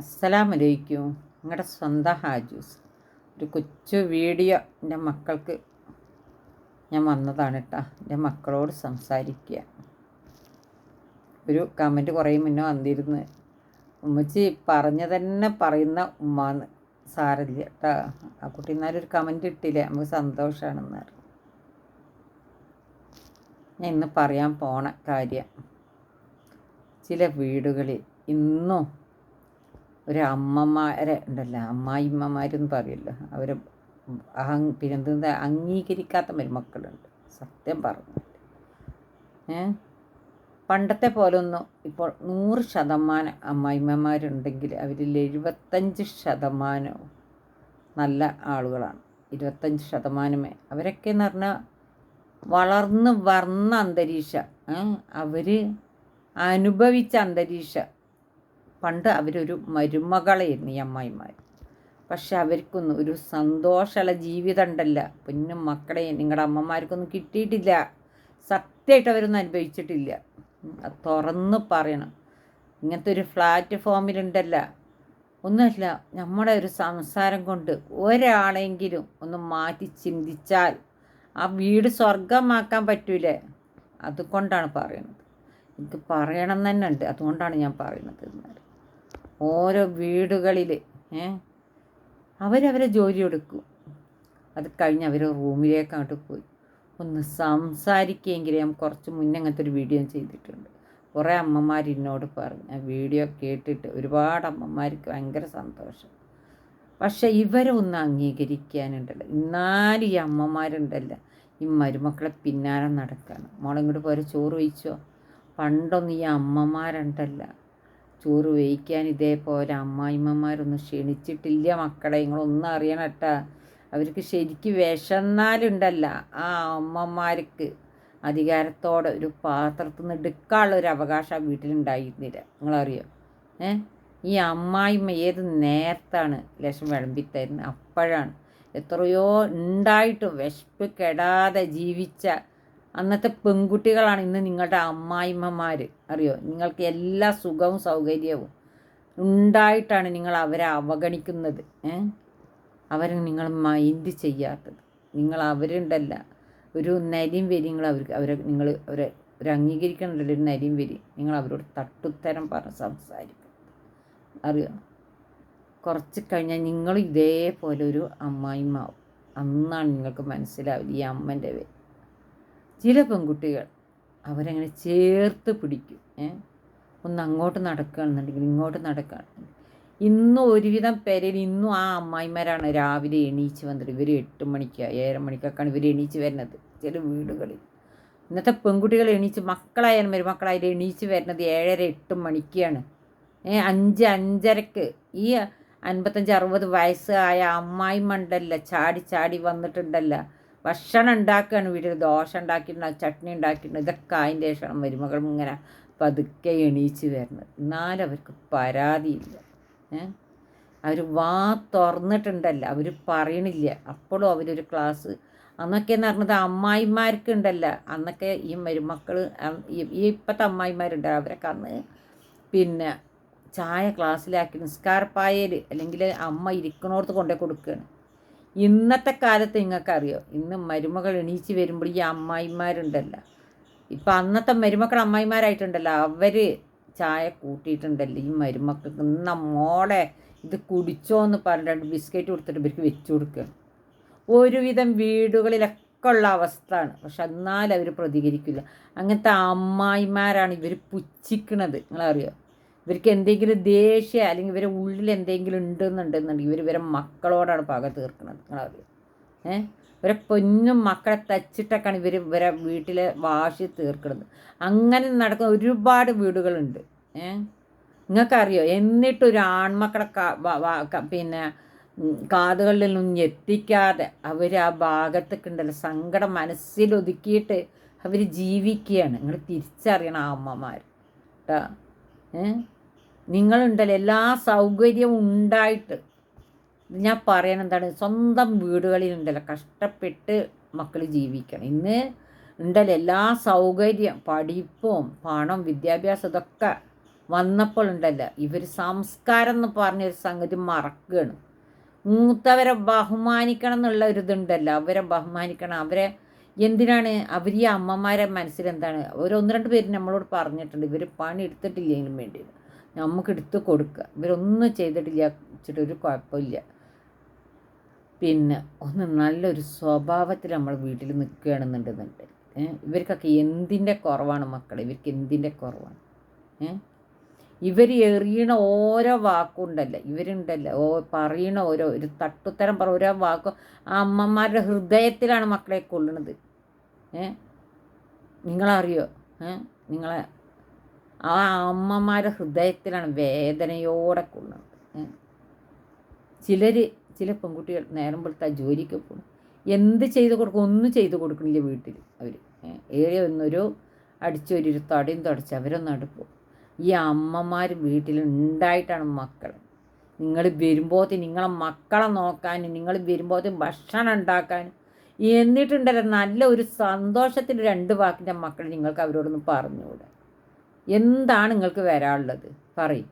അസ്സലാമലൈക്കും. നിങ്ങളുടെ സ്വന്തം ഹാജൂസ്. ഒരു കൊച്ചു വീഡിയോ എന്റെ മക്കൾക്ക് ഞാൻ വന്നതാണ് കേട്ടോ എന്റെ മക്കളോട് സംസാരിക്കുക ഒരു കമന്റ് കുറേ മുന്നേ വന്നിരുന്നു. ഉമ്മച്ചി പറഞ്ഞു തന്നെ പറയുന്ന ഉമ്മാന്ന്. സാരല്ല കേട്ടോ ആ കുട്ടി ഒരു കമന്റ് ഇട്ടില്ലേ? നമുക്ക് സന്തോഷമാണെന്ന് ഞാൻ ഇന്ന് പറയാൻ പോണ കാര്യം ചില വീടുകളിൽ ഇന്നും ഒരു അമ്മമാരെ ഉണ്ടല്ലോ അമ്മായിമ്മമാരെന്ന് പറയല്ലോ. അവർ അഹം പിന്നെന്താ അംഗീകരിക്കാത്ത മരുമക്കളുണ്ട് സത്യം പറഞ്ഞു ഏ? പണ്ടത്തെ പോലൊന്നും ഇപ്പോൾ നൂറ് ശതമാനം അമ്മായിമ്മമാരുണ്ടെങ്കിൽ അവരിൽ എഴുപത്തഞ്ച് ശതമാനവും നല്ല ആളുകളാണ്. ഇരുപത്തഞ്ച് ശതമാനമേ. അവരൊക്കെ എന്ന് പറഞ്ഞാൽ വളർന്ന് വർണ അന്തരീക്ഷ. അവർ അനുഭവിച്ച അന്തരീക്ഷം. പണ്ട് അവരൊരു മരുമകളായിരുന്നു ഈ അമ്മായിമാർ പക്ഷെ അവർക്കൊന്നും ഒരു സന്തോഷമുള്ള ജീവിതം ഉണ്ടല്ല. പൊന്നും മക്കളെ നിങ്ങളുടെ അമ്മമാർക്കൊന്നും കിട്ടിയിട്ടില്ല. സത്യമായിട്ട് അവരൊന്നും അനുഭവിച്ചിട്ടില്ല. തുറന്ന് പറയണം. ഇങ്ങനത്തെ ഒരു പ്ലാറ്റ്ഫോമിലുണ്ടല്ല ഒന്നുമല്ല നമ്മുടെ ഒരു സംസാരം കൊണ്ട് ഒരാളെങ്കിലും ഒന്ന് മാറ്റി ചിന്തിച്ചാൽ ആ വീട് സ്വർഗമാക്കാൻ പറ്റൂലേ. അതുകൊണ്ടാണ് പറയുന്നത്. എനിക്ക് പറയണം തന്നെ ഉണ്ട്. അതുകൊണ്ടാണ് ഞാൻ പറയുന്നത് ഓരോ വീടുകളിൽ അവരവരെ ജോലി എടുക്കും അത് കഴിഞ്ഞ് അവർ റൂമിലേക്ക് അങ്ങോട്ട് പോയി. ഒന്ന് സംസാരിക്കുകയെങ്കിലും ഞാൻ കുറച്ച് മുന്നേ അങ്ങനത്തെ ഒരു വീഡിയോ ചെയ്തിട്ടുണ്ട്. കുറേ അമ്മമാർ എന്നോട് പറഞ്ഞു. ആ വീഡിയോ കേട്ടിട്ട് ഒരുപാട് അമ്മമാർക്ക് ഭയങ്കര സന്തോഷം. പക്ഷെ ഇവരെ ഒന്ന് അംഗീകരിക്കാനുണ്ടല്ലോ. എന്നാലും ഈ അമ്മമാരുണ്ടല്ലോ. ഈ മരുമക്കളെ പിന്നാലെ നടക്കുകയാണ് മോളിങ്ങോട്ട് പോരെ ചോറ് വഹിച്ചോ പണ്ടൊന്നും ഈ അമ്മമാരുണ്ടല്ല. ചോറ് വേവിക്കാൻ ഇതേപോലെ അമ്മായിമ്മമാരൊന്നും ക്ഷണിച്ചിട്ടില്ല മക്കളെ. നിങ്ങളൊന്നും അറിയണം കേട്ടാ അവർക്ക് ശരിക്ക് വിശന്നാലുണ്ടല്ല ആ അമ്മമാർക്ക് അധികാരത്തോടെ ഒരു പാത്രത്തിൽ നിന്ന് എടുക്കാനുള്ള ഒരു അവകാശം ആ വീട്ടിലുണ്ടായിരുന്നില്ല. നിങ്ങളറിയോ? ഏ? ഈ അമ്മായിമ്മ ഏത് നേരത്താണ് ലക്ഷം വിളമ്പിത്തരുന്നത് അപ്പോഴാണ്. എത്രയോ ഉണ്ടായിട്ടും വിശപ്പ് കെടാതെ ജീവിച്ച അന്നത്തെ പെൺകുട്ടികളാണ് ഇന്ന് നിങ്ങളുടെ അമ്മായിമ്മമാർ അറിയോ? നിങ്ങൾക്ക് എല്ലാ സുഖവും സൗകര്യവും ഉണ്ടായിട്ടാണ് നിങ്ങൾ അവരെ അവഗണിക്കുന്നത്. അവരെ നിങ്ങൾ മൈൻഡ് ചെയ്യാത്തത്. നിങ്ങൾ അവരുണ്ടല്ല. ഒരു നരിയും വരി നിങ്ങൾ അവർക്ക് അവരെ നിങ്ങൾ അവരെ ഒരു അംഗീകരിക്കണമല്ലോ ഒരു നരിയും വരി. നിങ്ങൾ അവരോട് തട്ടുത്തരം പറഞ്ഞ് സംസാരിക്കും. അറിയോ? കുറച്ച് കഴിഞ്ഞാൽ നിങ്ങൾ ഇതേപോലെ ഒരു അമ്മായിമാവും അന്നാണ് നിങ്ങൾക്ക് മനസ്സിലാവില്ല ഈ അമ്മന്റെ പേര് ചില പെൺകുട്ടികൾ അവരങ്ങനെ ചേർത്ത് പിടിക്കും ഒന്ന് അങ്ങോട്ട് നടക്കുകയാണെന്നുണ്ടെങ്കിൽ ഇങ്ങോട്ട് നടക്കുകയാണെന്നുണ്ടെങ്കിൽ. ഇന്നും ഒരുവിധം പേരിൽ ഇന്നും ആ അമ്മായിമാരാണ് രാവിലെ എണീച്ച് വന്നത് ഇവർ എട്ട് മണിക്ക് ഏഴര മണിക്കൊക്കെയാണ് ഇവർ എണീച്ച് വരുന്നത് ചില വീടുകളിൽ. ഇന്നത്തെ പെൺകുട്ടികൾ എണീച്ച് മക്കളായാലും മരുമക്കളായാലും എണീച്ച് വരുന്നത് ഏഴര എട്ട് മണിക്കാണ്. ഏ അഞ്ച് അഞ്ചരക്ക് ഈ അൻപത്തഞ്ച് അറുപത് വയസ്സായ ഉണ്ടല്ല ചാടി ചാടി വന്നിട്ടുണ്ടല്ല. ഭക്ഷണം ഉണ്ടാക്കുകയാണ് വീട്ടിൽ. ദോശ ഉണ്ടാക്കിയിട്ടുണ്ട് ചട്നി ഉണ്ടാക്കിയിട്ടുണ്ട്. ഇതൊക്കെ അതിന്റെ ശേഷം മരുമകൾ ഇങ്ങനെ പതുക്കെ എണീച്ച് വരുന്നത്. എന്നാലും അവർക്ക് പരാതിയില്ല. അവർ വാ തുറന്നിട്ടുണ്ടല്ല. അവർ പറയണില്ല. അപ്പോഴും അവരൊരു ക്ലാസ് അന്നൊക്കെ എന്ന് പറഞ്ഞത് അമ്മായിമാർക്ക് ഉണ്ടല്ല അന്നൊക്കെ ഈ മരുമക്കൾ ഈ ഇപ്പോഴത്തെ അമ്മായിമാരുണ്ട്. അവരൊക്കെ അന്ന് പിന്നെ ചായ ക്ലാസ്സിലാക്കി നിസ്കാരപ്പായയിൽ അല്ലെങ്കിൽ അമ്മ ഇരിക്കണോടത്ത് കൊണ്ടേ കൊടുക്കുകയാണ് ഇന്നത്തെ കാലത്ത് നിങ്ങൾക്കറിയോ? ഇന്ന് മരുമകൾ എണീച്ച് വരുമ്പോൾ ഈ അമ്മായിമാരുണ്ടല്ല. ഇപ്പം അന്നത്തെ മരുമക്കൾ അമ്മായിമാരായിട്ടുണ്ടല്ലോ. അവർ ചായ കൂട്ടിയിട്ടുണ്ടല്ലോ ഈ മരുമക്കൾക്ക്. ഇന്ന മോളെ ഇത് കുടിച്ചോ എന്ന് പറഞ്ഞിട്ട് ബിസ്ക്കറ്റ് കൊടുത്തിട്ട് ഇവർക്ക് വെച്ചു കൊടുക്കുക. ഒരുവിധം വീടുകളിലൊക്കെ ഉള്ള അവസ്ഥയാണ് പക്ഷെ എന്നാലും അവർ പ്രതികരിക്കില്ല. അങ്ങനത്തെ അമ്മായിമാരാണ് ഇവർ പുച്ഛിക്കണത്. നിങ്ങളറിയോ? ഇവർക്ക് എന്തെങ്കിലും ദേഷ്യം അല്ലെങ്കിൽ ഇവരെ ഉള്ളിൽ എന്തെങ്കിലും ഉണ്ടെന്നുണ്ടെന്നുണ്ടെങ്കിൽ ഇവർ ഇവരെ മക്കളോടാണ് പക തീർക്കുന്നത്. നിങ്ങളറിയാം ഏഹ് ഇവരെ പൊന്നും മക്കളെ തച്ചിട്ടൊക്കെയാണ് ഇവർ ഇവരെ വീട്ടിലെ വാശി തീർക്കുന്നത്. അങ്ങനെ നടക്കുന്ന ഒരുപാട് വീടുകളുണ്ട്. ഏഹ് നിങ്ങൾക്കറിയോ? എന്നിട്ട് ഒരു ആൺമക്കളെ പിന്നെ കാതുകളിലൊന്നും എത്തിക്കാതെ അവർ ആ ഭാഗത്തൊക്കെ ഉണ്ടല്ലോ സങ്കടം മനസ്സിലൊതുക്കിയിട്ട് അവർ ജീവിക്കുകയാണ്. നിങ്ങൾ തിരിച്ചറിയണം ആ അമ്മമാർ കേട്ടോ ഏഹ് നിങ്ങളുണ്ടല്ലോ എല്ലാ സൗകര്യവും ഉണ്ടായിട്ട്. ഞാൻ പറയണ എന്താണ് സ്വന്തം വീടുകളിൽ വീടുകളിലുണ്ടല്ലോ കഷ്ടപ്പെട്ട് മക്കൾ ജീവിക്കണം. ഇന്ന് ഉണ്ടല്ലോ എല്ലാ സൗകര്യം പഠിപ്പും പണം വിദ്യാഭ്യാസം ഇതൊക്കെ വന്നപ്പോൾ ഉണ്ടല്ലോ ഇവർ സംസ്കാരം എന്ന് പറഞ്ഞൊരു സംഗതി മറക്കുകയാണ്. മൂത്തവരെ ബഹുമാനിക്കണം എന്നുള്ള ഒരു ഇതുണ്ടല്ലോ അവരെ ബഹുമാനിക്കണം. അവരെ എന്തിനാണ് അവർ ഈ അമ്മമാരെ മനസ്സിലെന്താണ് ഒരു ഒന്ന് രണ്ട് പേര് നമ്മളോട് പറഞ്ഞിട്ടുണ്ട് ഇവർ പണി എടുത്തിട്ടില്ലെങ്കിലും വേണ്ടി നമുക്ക് എടുത്ത് കൊടുക്കുക. ഇവരൊന്നും ചെയ്തിട്ടില്ല. വെച്ചിട്ട് ഒരു കുഴപ്പമില്ല. പിന്നെ ഒന്ന് നല്ലൊരു സ്വഭാവത്തിൽ നമ്മൾ വീട്ടിൽ നിൽക്കുകയാണെന്നുണ്ടെന്നുണ്ട്. ഇവർക്കൊക്കെ എന്തിന്റെ കുറവാണ് മക്കളെ? ഇവർക്ക് എന്തിന്റെ കുറവാണ്? ഇവർ എറിയണ ഓരോ വാക്കുണ്ടല്ലോ. ഇവരുണ്ടല്ലോ. ഓ പറയണ ഓരോ ഒരു തട്ടുത്തരം പറ ഓരോ വാക്കും ആ അമ്മമാരുടെ ഹൃദയത്തിലാണ് മക്കളെ കൊള്ളുന്നത് ഏ നിങ്ങളറിയോ? ഏ നിങ്ങളെ ആ അമ്മമാരുടെ ഹൃദയത്തിലാണ് വേദനയോടെ കൊള്ളുന്നത് ചിലർ ചില പെൺകുട്ടികൾ നേരം പോലത്തെ ജോലിക്ക് പോകും എന്ത് ചെയ്ത് കൊടുക്കും? ഒന്നും ചെയ്ത് കൊടുക്കണില്ല വീട്ടിൽ അവർ ഏറെ ഒന്നൊരു അടിച്ചൊരു തടയും തുടച്ച് അവരൊന്നും അടുപ്പും ഈ അമ്മമാർ വീട്ടിൽ ഉണ്ടായിട്ടാണ് മക്കൾ നിങ്ങൾ വരുമ്പോഴത്തെ നിങ്ങളെ മക്കളെ നോക്കാനും നിങ്ങൾ വരുമ്പോഴത്തെ ഭക്ഷണം ഉണ്ടാക്കാനും എന്നിട്ടുണ്ടല്ലോ നല്ല ഒരു സന്തോഷത്തിൽ രണ്ട് വാക്കിന്റെ മക്കൾ നിങ്ങൾക്ക് അവരോടൊന്ന് പറഞ്ഞുകൂടെ? എന്താണ് നിങ്ങൾക്ക് വരാനുള്ളത്? പറയും.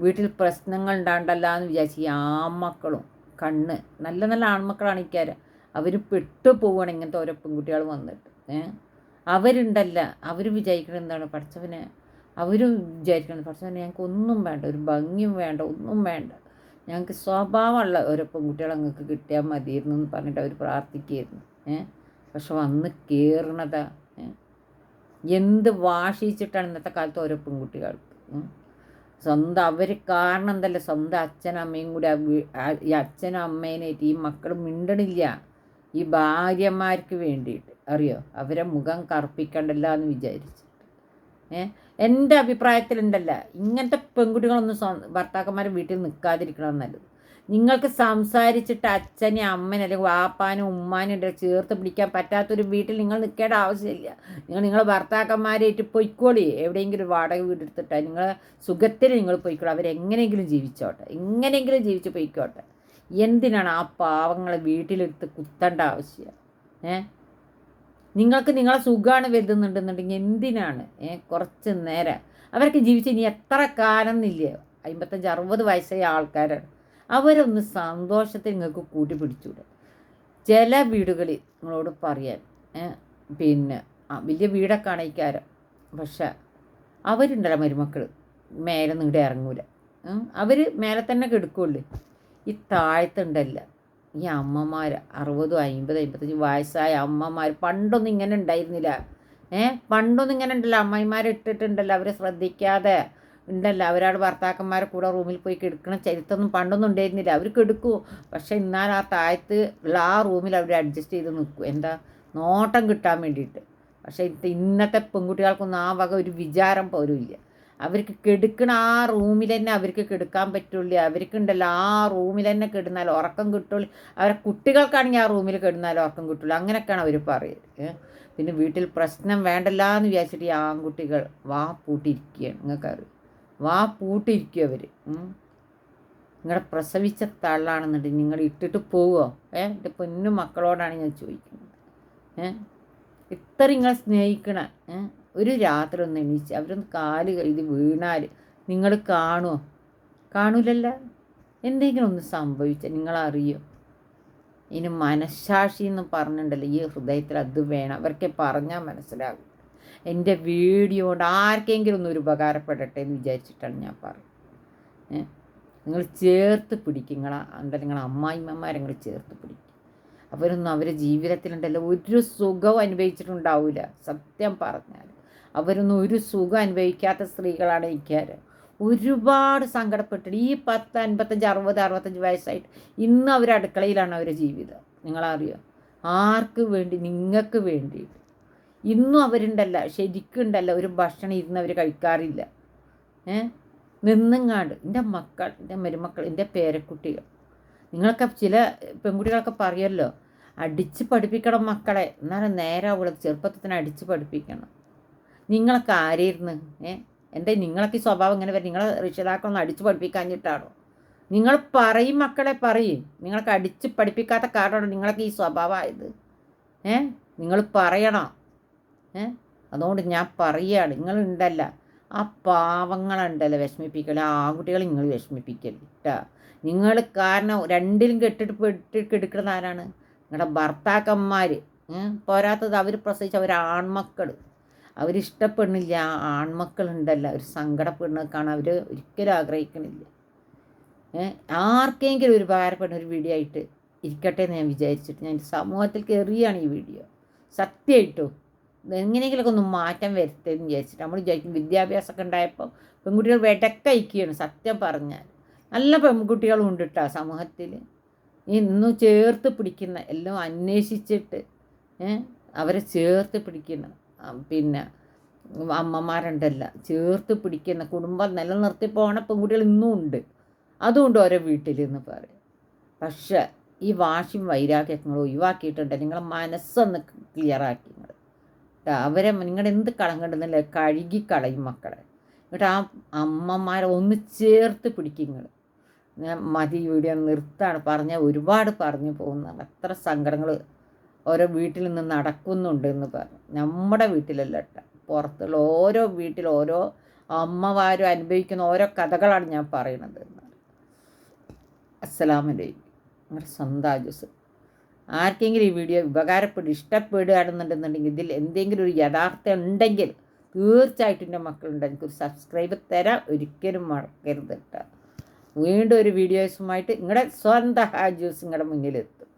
വീട്ടിൽ പ്രശ്നങ്ങൾ ഉണ്ടാണ്ടല്ല എന്ന് വിചാരിച്ച് ആമക്കളും കണ്ണ് നല്ല നല്ല ആൺമക്കളാണ് ഇക്കാര് അവർ പെട്ടു പോവുകയാണ് ഇങ്ങനത്തെ ഓരോ പെൺകുട്ടികൾ വന്നിട്ട്. അവരുണ്ടല്ല. അവർ വിചാരിക്കണം എന്താണ്? പഠിച്ചവനെ അവരും വിചാരിക്കണം പഠിച്ചവനെ ഞങ്ങൾക്ക് ഒന്നും വേണ്ട. ഒരു ഭംഗിയും വേണ്ട. ഒന്നും വേണ്ട. ഞങ്ങൾക്ക് സ്വഭാവമുള്ള ഓരോ പെൺകുട്ടികളെ നിങ്ങൾക്ക് കിട്ടിയാൽ മതിയിരുന്നു എന്ന് പറഞ്ഞിട്ട് അവർ പ്രാർത്ഥിക്കുകയായിരുന്നു. ഏ? പക്ഷെ വന്ന് കയറണതാ. എന്ത് വാശിച്ചിട്ടാണ് ഇന്നത്തെ കാലത്ത് ഓരോ പെൺകുട്ടികൾക്ക് സ്വന്തം അവർ കാരണം എന്തല്ല? സ്വന്തം അച്ഛനും അമ്മയും കൂടി ഈ അച്ഛനും അമ്മേനായിട്ട് ഈ മക്കൾ മിണ്ടണില്ല. ഈ ഭാര്യമാർക്ക് വേണ്ടിയിട്ട്. അറിയോ? അവരെ മുഖം കറുപ്പിക്കണ്ടല്ല എന്ന് വിചാരിച്ചിട്ട്. ഏ? എന്റെ അഭിപ്രായത്തിലുണ്ടല്ല. ഇങ്ങനത്തെ പെൺകുട്ടികളൊന്നും ഭർത്താക്കന്മാരെ വീട്ടിൽ നിൽക്കാതിരിക്കണം നല്ലത്. നിങ്ങൾക്ക് സംസാരിച്ചിട്ട് അച്ഛനെ അമ്മനെ അല്ലെങ്കിൽ വാപ്പാനും ഉമ്മാനും ഇടയിൽ ചേർത്ത് പിടിക്കാൻ പറ്റാത്തൊരു വീട്ടിൽ നിങ്ങൾ നിൽക്കേണ്ട ആവശ്യമില്ല. നിങ്ങൾ നിങ്ങളെ ഭർത്താക്കന്മാരായിട്ട് പൊയ്ക്കോളി. എവിടെയെങ്കിലും വാടക വീടെടുത്തിട്ട് നിങ്ങൾ സുഖത്തിൽ നിങ്ങൾ പൊയ്ക്കോളൂ. അവരെങ്ങനെയെങ്കിലും ജീവിച്ചോട്ടെ. എങ്ങനെയെങ്കിലും ജീവിച്ച് പൊയ്ക്കോട്ടെ. എന്തിനാണ് ആ പാവങ്ങളെ വീട്ടിലെടുത്ത് കുത്തേണ്ട ആവശ്യം? ഏ? നിങ്ങൾക്ക് നിങ്ങളെ സുഖമാണ് വരുന്നുണ്ടെന്നുണ്ടെങ്കിൽ എന്തിനാണ്? ഏ? കുറച്ച് നേരം. അവരൊക്കെ ജീവിച്ച് ഇനി എത്ര കാലം എന്നില്ലേ? അമ്പത്തഞ്ച് അറുപത് വയസ്സായ ആൾക്കാരാണ്. അവരൊന്ന് സന്തോഷത്തിൽ നിങ്ങൾക്ക് കൂട്ടി പിടിച്ചൂടെ ചില വീടുകളിൽ നിങ്ങളോട് പറയാൻ പിന്നെ വലിയ വീടൊക്കെ ആണയിക്കാരം പക്ഷെ അവരുണ്ടല്ലോ മരുമക്കൾ മേലെ നീടെ ഇറങ്ങൂല. അവർ മേലെ തന്നെ കെടുക്കുള്ളൂ ഈ താഴത്തുണ്ടല്ല ഈ അമ്മമാർ അറുപതും അമ്പത് അമ്പത്തഞ്ച് വയസ്സായ അമ്മമാർ പണ്ടൊന്നും ഇങ്ങനെ ഉണ്ടായിരുന്നില്ല. ഏഹ് പണ്ടൊന്നും ഇങ്ങനെ ഉണ്ടല്ലോ അമ്മമാരെ ഇട്ടിട്ടുണ്ടല്ലോ അവരെ ശ്രദ്ധിക്കാതെ. ഉണ്ടല്ലോ. അവരാട് ഭർത്താക്കന്മാരെ കൂടെ റൂമിൽ പോയി കിടക്കണ ചരിത്രമൊന്നും പണ്ടൊന്നും ഉണ്ടായിരുന്നില്ല. അവർ കിടക്കൂ. പക്ഷേ എന്നാൽ ആ താഴത്ത് ഉള്ള ആ റൂമിൽ അവർ അഡ്ജസ്റ്റ് ചെയ്ത് നിൽക്കും. എന്താ? നോട്ടം കിട്ടാൻ വേണ്ടിയിട്ട്. പക്ഷേ ഇന്നത്തെ പെൺകുട്ടികൾക്കൊന്നും ആ വക ഒരു വിചാരം പോലും ഇല്ല. അവർക്ക് കെടുക്കണ ആ റൂമിൽ തന്നെ അവർക്ക് കെടുക്കാൻ പറ്റുള്ളൂ. അവർക്കുണ്ടല്ലോ ആ റൂമിൽ തന്നെ കിടന്നാൽ ഉറക്കം കിട്ടുള്ളൂ. അവരെ കുട്ടികൾക്കാണെങ്കിൽ ആ റൂമിൽ കിടന്നാൽ ഉറക്കം കിട്ടുള്ളൂ. അങ്ങനെയൊക്കെയാണ് അവർ പറയുന്നത് പിന്നെ വീട്ടിൽ പ്രശ്നം വേണ്ടല്ല എന്ന് വിചാരിച്ചിട്ട് ഈ ആൺകുട്ടികൾ വാ പൂട്ടിയിരിക്കുകയാണ്. നിങ്ങൾക്കറിയാം? വാ പൂട്ടിയിരിക്കും അവർ നിങ്ങളെ പ്രസവിച്ച തള്ളാണെന്നുണ്ടെങ്കിൽ നിങ്ങൾ ഇട്ടിട്ട് പോവുമോ ഏ? എന്റെ പൊന്നു മക്കളോടാണ് ഞാൻ ചോദിക്കുന്നത്. ഏ? ഇത്ര നിങ്ങൾ സ്നേഹിക്കണ ഒരു രാത്രി ഒന്ന് എണീച്ച് അവരൊന്ന് കാൽ കഴുതി വീണാൽ നിങ്ങൾ കാണുമോ കാണൂലല്ല. എന്തെങ്കിലും ഒന്ന് സംഭവിച്ചാൽ നിങ്ങളറിയോ? ഇനി മനഃസാക്ഷി എന്ന് പറഞ്ഞിട്ടുണ്ടല്ലോ ഈ ഹൃദയത്തിൽ അത് വേണം. അവർക്ക് പറഞ്ഞാൽ മനസ്സിലാകും. എന്റെ വീഡിയോ കൊണ്ട് ആർക്കെങ്കിലും ഒന്ന് ഒരു ഉപകാരപ്പെടട്ടെ എന്ന് വിചാരിച്ചിട്ടാണ് ഞാൻ പറയുന്നത് നിങ്ങൾ ചേർത്ത് പിടിക്കും. നിങ്ങളെ എന്താ നിങ്ങളെ അമ്മായിമ്മമാരെ നിങ്ങൾ ചേർത്ത് പിടിക്കും. അവരൊന്നും അവരുടെ ജീവിതത്തിലുണ്ടല്ലോ ഒരു സുഖവും അനുഭവിച്ചിട്ടുണ്ടാവില്ല സത്യം പറഞ്ഞാൽ അവരൊന്നും ഒരു സുഖം അനുഭവിക്കാത്ത സ്ത്രീകളാണ് എനിക്കാർ ഒരുപാട് സങ്കടപ്പെട്ടിട്ട് ഈ പത്ത് അൻപത്തഞ്ച് അറുപത് അറുപത്തഞ്ച് വയസ്സായിട്ട് ഇന്ന് അവർ അടുക്കളയിലാണ് അവരുടെ ജീവിതം. നിങ്ങളറിയോ? ആർക്ക് വേണ്ടി? നിങ്ങൾക്ക് വേണ്ടിയിട്ട്. ഇന്നും അവരുണ്ടല്ല ശരിക്കുണ്ടല്ല ഒരു ഭക്ഷണം ഇരുന്ന് അവർ കഴിക്കാറില്ല. ഏ? നിന്നുങ്ങാണ്ട് എന്റെ മക്കൾ എന്റെ മരുമക്കൾ എന്റെ പേരക്കുട്ടികൾ. നിങ്ങളൊക്കെ ചില പെൺകുട്ടികളൊക്കെ പറയുമല്ലോ അടിച്ച് പഠിപ്പിക്കണം മക്കളെ എന്നാലും നേരെ അവളെ ചെറുപ്പത്തിന് അടിച്ച് പഠിപ്പിക്കണം. നിങ്ങളൊക്കെ ആരായിരുന്നു? ഏ? എന്താ നിങ്ങളൊക്കെ ഈ സ്വഭാവം ഇങ്ങനെ വരും? നിങ്ങളെ രക്ഷിതാക്കളൊന്നും അടിച്ച് പഠിപ്പിക്കാഞ്ഞിട്ടാണോ? നിങ്ങൾ പറയും മക്കളെ പറയും. നിങ്ങൾക്ക് അടിച്ച് പഠിപ്പിക്കാത്ത കാരണമാണ് നിങ്ങളൊക്കെ ഈ സ്വഭാവമായത്. ഏ? നിങ്ങൾ പറയണം. അതുകൊണ്ട് ഞാൻ പറയുകയാണ് നിങ്ങളുണ്ടല്ല. ആ പാവങ്ങളുണ്ടല്ലോ ആ ആൺകുട്ടികൾ നിങ്ങൾ വിഷമിപ്പിക്കരുത് കേട്ടോ നിങ്ങൾ കാരണം രണ്ടിലും കെട്ടിട്ട് പെട്ടിട്ട് കെടുക്കുന്നത് ആരാണ് നിങ്ങളുടെ ഭർത്താക്കന്മാർ പോരാത്തത് അവർ പ്രസവിച്ച അവർ ആൺമക്കൾ അവരിഷ്ടപ്പെടുന്നില്ല ആൺമക്കളുണ്ടല്ലോ. ഒരു സങ്കടപ്പെടുന്നത് കാണാൻ അവർ ഒരിക്കലും ആഗ്രഹിക്കണില്ല. ആർക്കെങ്കിലും ഒരു ഭാരപ്പെടുന്ന ഒരു വീഡിയോ ആയിട്ട് ഇരിക്കട്ടെ എന്ന് ഞാൻ വിചാരിച്ചിട്ട് ഞാൻ സമൂഹത്തിൽ കയറിയാണ് ഈ വീഡിയോ. സത്യമായിട്ടും. എങ്ങനെയെങ്കിലുമൊക്കെ ഒന്ന് മാറ്റം വരുത്തേന്ന് വിചാരിച്ചിട്ട് നമ്മൾ വിചാരിക്കും വിദ്യാഭ്യാസമൊക്കെ ഉണ്ടായപ്പോൾ പെൺകുട്ടികൾ വെടക്കയക്കുകയാണ് സത്യം പറഞ്ഞാൽ. നല്ല പെൺകുട്ടികളും ഉണ്ട് കേട്ടോ സമൂഹത്തിൽ. ഇന്നും ചേർത്ത് പിടിക്കുന്ന എല്ലാം അന്വേഷിച്ചിട്ട് അവരെ ചേർത്ത് പിടിക്കുന്ന പിന്നെ അമ്മമാരുണ്ടല്ല ചേർത്ത് പിടിക്കുന്ന കുടുംബം നിലനിർത്തി പോണ പെൺകുട്ടികൾ ഇന്നും ഉണ്ട്. അതുകൊണ്ട് ഓരോ വീട്ടിൽ എന്ന് പറയും. പക്ഷേ ഈ വാശിയും വൈരാഗ്യങ്ങളും ഒഴിവാക്കിയിട്ടുണ്ട്. നിങ്ങളെ മനസ്സൊന്ന് ക്ലിയറാക്കി അവരെ നിങ്ങളുടെ എന്ത് കളം കണ്ടെന്നില്ല? കഴുകി കളയും മക്കളെ. എന്നിട്ട് ആ അമ്മമാരെ ഒന്ന് ചേർത്ത് പിടിക്കും നിങ്ങൾ ഞാൻ മതി വീഡിയോ നിർത്താണ്. പറഞ്ഞ ഒരുപാട് പറഞ്ഞു പോകുന്നതാണ്. അത്ര സങ്കടങ്ങൾ ഓരോ വീട്ടിൽ നിന്ന് നടക്കുന്നുണ്ട് എന്ന് പറഞ്ഞു. നമ്മുടെ വീട്ടിലല്ല കേട്ടോ. പുറത്തുള്ള ഓരോ വീട്ടിൽ ഓരോ അമ്മമാരും അനുഭവിക്കുന്ന ഓരോ കഥകളാണ് ഞാൻ പറയുന്നത് അസ്സലാമലൈക്കും സ്വന്തം ആർക്കെങ്കിലും ഈ വീഡിയോ ഉപകാരപ്പെടും ഇഷ്ടപ്പെടുകയാണെന്നുണ്ടെന്നുണ്ടെങ്കിൽ ഇതിൽ എന്തെങ്കിലും ഒരു യഥാർത്ഥം ഉണ്ടെങ്കിൽ തീർച്ചയായിട്ടും എന്റെ മക്കളുണ്ട്. എനിക്കൊരു സബ്സ്ക്രൈബ് തരാം ഒരിക്കലും മറക്കരുത് കേട്ടോ. വീണ്ടും ഒരു വീഡിയോസുമായിട്ട് നിങ്ങളുടെ സ്വന്തം ഹാജൂസ് നിങ്ങളുടെ മുന്നിലെത്തും.